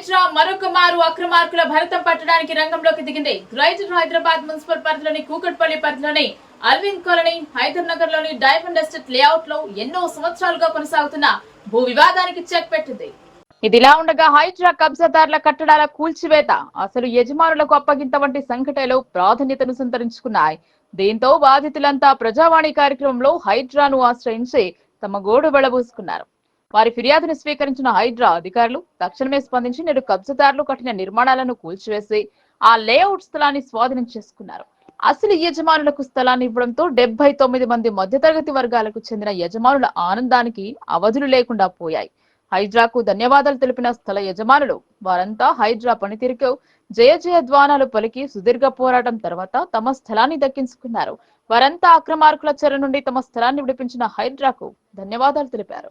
హైడ్రా మరొక మారు అక్రమార్కుల భరతం పట్టడానికి రంగంలోకి దిగింది. గ్రేటర్ హైదరాబాద్ మున్సిపల్ పరిధిలోని కూకట్పల్లి పరిధిలోని అరవింద్ కాలనీ హైదర్ నగర్లోని డైమండ్ ఎస్టేట్ లేఅవుట్లో ఎన్నో సంవత్సరాలుగా కొనసాగుతున్న భూ వివాదానికి చెక్ పెట్టింది. ఇదిలా ఉండగా హైడ్రా కబ్జాదారుల కట్టడాల కూల్చివేత అసలు యజమానులకు అప్పగింత వంటి సంఘటనలు ప్రాధాన్యతను సంతరించుకున్నాయి. దీంతో బాధితులంతా ప్రజావాణి కార్యక్రమంలో హైడ్రాను ఆశ్రయించి తమ గోడు వెళ్ళబోసుకున్నారు. వారి ఫిర్యాదును స్వీకరించిన హైడ్రా అధికారులు తక్షణమే స్పందించి నేడు కబ్జదారులు కట్టిన నిర్మాణాలను కూల్చివేసి ఆ లేఅవుట్ స్థలాన్ని స్వాధీనం చేసుకున్నారు. అసలు యజమానులకు స్థలాన్ని ఇవ్వడంతో డెబ్బై తొమ్మిది మంది మధ్యతరగతి వర్గాలకు చెందిన యజమానుల ఆనందానికి అవధులు లేకుండా పోయాయి. హైడ్రాకు ధన్యవాదాలు తెలిపిన స్థల యజమానులు వారంతా హైడ్రా పనితీరుకు జయ జయ ధ్వానాలు పలికి సుదీర్ఘ పోరాటం తర్వాత తమ స్థలాన్ని దక్కించుకున్నారు. వారంతా అక్రమార్కుల చెర నుండి తమ స్థలాన్ని విడిపించిన హైడ్రాకు ధన్యవాదాలు తెలిపారు.